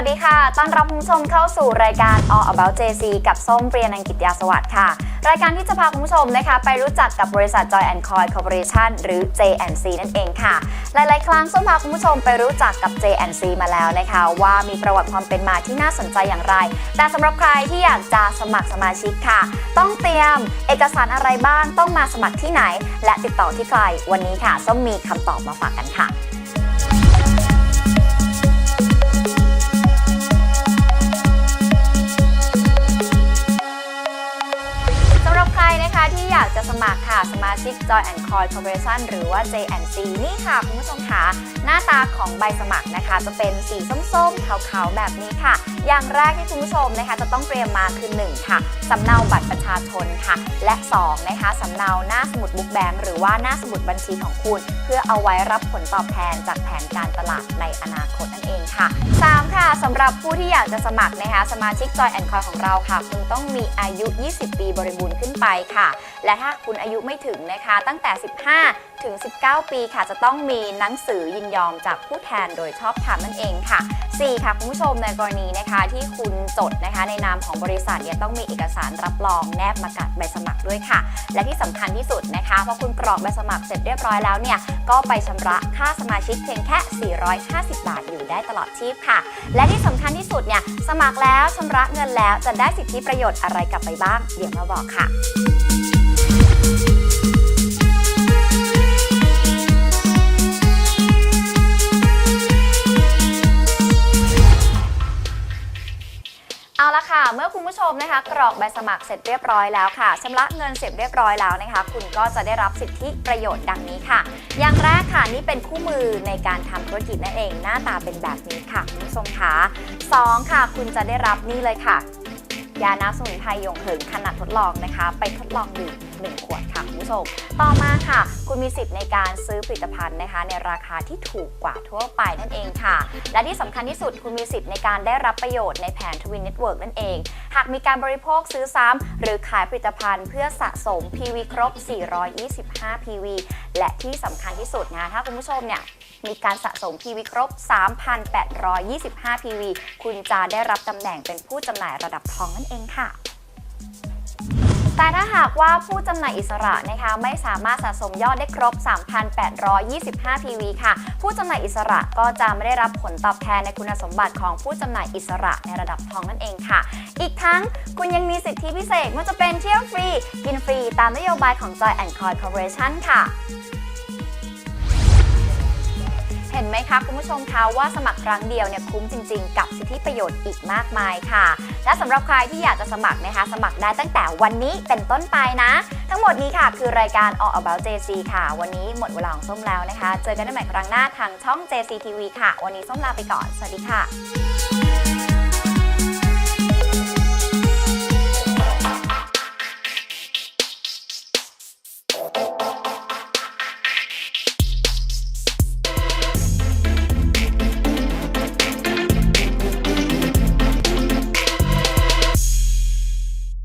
วัสดีค่ะ ต้อนรับคุณผู้ชมเข้าสู่รายการ All About JC กับส้มเปรียนังกิตยาสวัสดิ์ค่ะ รายการที่จะพาคุณผู้ชมนะคะ ไปรู้จักกับบริษัท Joy and Coy Corporation หรือ J&C นั่นเองค่ะ หลาย ๆ ครั้งส้มพาคุณผู้ชมไปรู้จักกับ J&C มาแล้วนะคะ ว่ามีประวัติความเป็นมาที่น่าสนใจอย่างไร แต่สำหรับใครที่อยากจะสมัครสมาชิกค่ะ ต้องเตรียมเอกสารอะไรบ้าง ต้องมาสมัครที่ไหน และติดต่อที่ใคร วันนี้ค่ะส้มมีคำตอบมาฝากกันค่ะ อยากจะสมัครค่ะสมาชิก Joy and Coy Corporation หรือว่า J&C นี่ค่ะ คุณผู้ชมค่ะ หน้าตาของใบสมัครนะคะ จะเป็นสีส้มๆขาวๆ แบบนี้ค่ะ อย่างแรกที่คุณผู้ชมนะคะ จะต้องเตรียมมาคือ 1 ค่ะสำเนาบัตรประชาชนค่ะ และ 2 นะคะสำเนาหน้าสมุดบุ๊กแบงค์หรือว่าหน้าสมุดบัญชีของคุณ เพื่อเอาไว้รับผลตอบแทนจากแผนการตลาดในอนาคตนั่นเองค่ะ 3 ค่ะสำหรับผู้ที่อยากจะสมัครนะคะ สมาชิก Joy and Coy ของเราค่ะ คุณต้องมีอายุ 20 ปีบริบูรณ์ขึ้นไปค่ะและถ้าคุณอายุไม่ถึงนะคะ ตั้งแต่ 15 ถึง 19 ปีค่ะ จะต้องมีหนังสือยินยอมจากผู้แทนโดยชอบธรรมนั่นเองค่ะ 4 ค่ะ คุณผู้ชมในกรณีนะคะที่คุณจดนะคะ ในนามของบริษัทเนี่ยต้องมีเอกสารรับรองแนบมากับใบสมัครด้วยค่ะ และที่สำคัญที่สุดนะคะพอคุณกรอกใบสมัครเสร็จเรียบร้อยแล้วเนี่ยก็ไปชำระค่าสมาชิกเพียงแค่ 450 บาทอยู่ได้ตลอดชีพค่ะ และที่สำคัญที่สุดเนี่ยสมัครแล้วชำระเงินแล้วจะได้สิทธิประโยชน์อะไรกลับไปบ้าง เดี๋ยวมาบอกค่ะ เอาละค่ะ เมื่อคุณผู้ชมนะคะกรอกใบสมัครเสร็จเรียบร้อยแล้วค่ะชำระเงินเสร็จเรียบร้อยแล้วนะคะ คุณก็จะได้รับสิทธิประโยชน์ดังนี้ค่ะ อย่างแรกค่ะนี่เป็นคู่มือในการทำธุรกิจนั่นเอง หน้าตาเป็นแบบนี้ค่ะคุณผู้ชมค่ะสองค่ะ คุณจะได้รับนี่เลยค่ะ ยาน้ำสมุนไพรยงเหิงขนาดทดลองนะคะ ไปทดลองดื่ม1ขวดค่ะคุณผู้ชม ต่อมาค่ะ คุณมีสิทธิ์ในการซื้อผลิตภัณฑ์นะคะ ในราคาที่ถูกกว่าทั่วไปนั่นเองค่ะ และที่สำคัญที่สุดคุณมีสิทธิ์ในการได้รับประโยชน์ในแผนทวินเน็ตเวิร์กนั่นเอง หากมีการบริโภคซื้อซ้ำหรือขายผลิตภัณฑ์เพื่อสะสม PV ครบ 425 PV และที่สำคัญที่สุดนะถ้าคุณผู้ชมเนี่ยมีการสะสม PV ครบ 3,825 PV คุณจะได้รับตำแหน่งเป็นผู้จำหน่ายระดับทองนั่นเองค่ะแต่ถ้าหากว่าผู้จำหน่ายอิสระนะคะไม่สามารถสะสมยอดได้ครบ 3,825 PV ค่ะ ผู้จำหน่ายอิสระก็จะไม่ได้รับผลตอบแทนในคุณสมบัติของผู้จำหน่ายอิสระในระดับทองนั่นเองค่ะ อีกทั้งคุณยังมีสิทธิพิเศษม่ว่าจะเป็นเที่ยวฟรี กินฟรีตามนโยบายของ Joy and Coy Corporation ค่ะ ห็นไหมคะคุณผู้ชมคะว่าสมัครครั้งเดียวเนี่ยคุ้มจริง ๆ กับสิทธิประโยชน์อีกมากมายค่ะ และสำหรับใครที่อยากจะสมัครนะคะ สมัครได้ตั้งแต่วันนี้เป็นต้นไปนะ ทั้งหมดนี้ค่ะคือรายการ All About JC ค่ะ วันนี้หมดเวลาของส้มแล้วนะคะ เจอกันได้ใหม่ครั้งหน้าทางช่อง JC TV ค่ะ วันนี้ส้มลาไปก่อน สวัสดีค่ะ